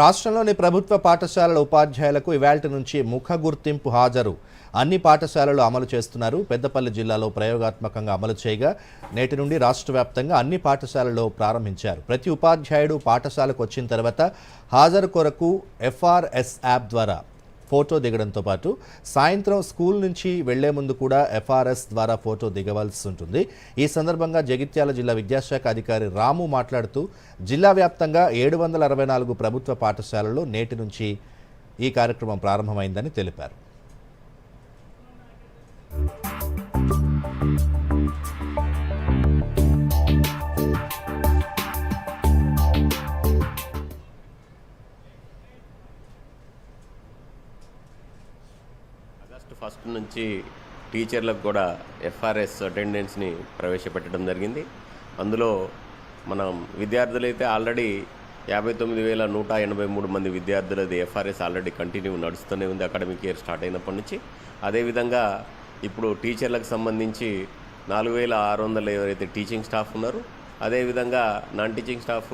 రాష్ట్రంలోని ప్రభుత్వ పాఠశాలల ఉపాధ్యాయులకు ఇవాల్టి నుంచి ముఖ గుర్తింపు హాజరు. అన్ని పాఠశాలలు అమలు చేస్తున్నారు. పెద్దపల్లి జిల్లాలో ప్రయోగాత్మకంగా అమలు చేయగా నేటి నుండి రాష్ట్ర వ్యాప్తంగా అన్ని పాఠశాలలో ప్రారంభించారు. ప్రతి ఉపాధ్యాయుడు పాఠశాలకు వచ్చిన తర్వాత హాజరు కొరకు ఎఫ్ఆర్ఎస్ యాప్ ద్వారా ఫోటో దిగడంతో పాటు సాయంత్రం స్కూల్ నుంచి వెళ్ళే ముందు కూడా ఎఫ్ఆర్ఎస్ ద్వారా ఫోటో దిగవలసి ఉంటుంది. ఈ సందర్భంగా జగిత్యాల జిల్లా విద్యాశాఖ అధికారి రాము మాట్లాడుతూ జిల్లా వ్యాప్తంగా ఏడు వందల అరవై నాలుగు ప్రభుత్వ పాఠశాలల్లో నేటి నుంచి ఈ కార్యక్రమం ప్రారంభమైందని తెలిపారు. ఆగస్టు ఫస్ట్ నుంచి టీచర్లకు కూడా ఎఫ్ఆర్ఎస్ అటెండెన్స్ని ప్రవేశపెట్టడం జరిగింది. అందులో మనం విద్యార్థులైతే ఆల్రెడీ యాభై తొమ్మిది వేల నూట ఎనభై మూడు మంది విద్యార్థులది ఎఫ్ఆర్ఎస్ ఆల్రెడీ కంటిన్యూ నడుస్తూనే ఉంది అకాడమిక్ ఇయర్ స్టార్ట్ అయినప్పటి నుంచి. అదేవిధంగా ఇప్పుడు టీచర్లకు సంబంధించి నాలుగు వేల ఆరు వందలు ఎవరైతే టీచింగ్ స్టాఫ్ ఉన్నారో అదేవిధంగా నాన్ టీచింగ్ స్టాఫ్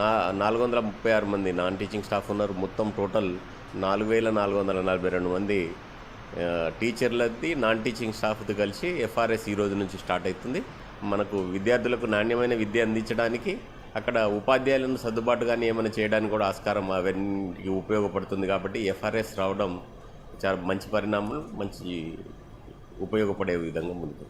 నా నాలుగు వందల ముప్పై ఆరు మంది నాన్ టీచింగ్ స్టాఫ్ ఉన్నారు. మొత్తం టోటల్ నాలుగు వేల నాలుగు వందల నలభై రెండు మంది టీచర్లది నాన్ టీచింగ్ స్టాఫ్తో కలిసి ఎఫ్ఆర్ఎస్ ఈ రోజు నుంచి స్టార్ట్ అవుతుంది. మనకు విద్యార్థులకు నాణ్యమైన విద్య అందించడానికి అక్కడ ఉపాధ్యాయులను సర్దుబాటు కానీ ఏమైనా చేయడానికి కూడా ఆస్కారం అవన్నీ ఉపయోగపడుతుంది కాబట్టి ఎఫ్ఆర్ఎస్ రావడం చాలా మంచి పరిణామం మంచి ఉపయోగపడే విధంగా ముందుకు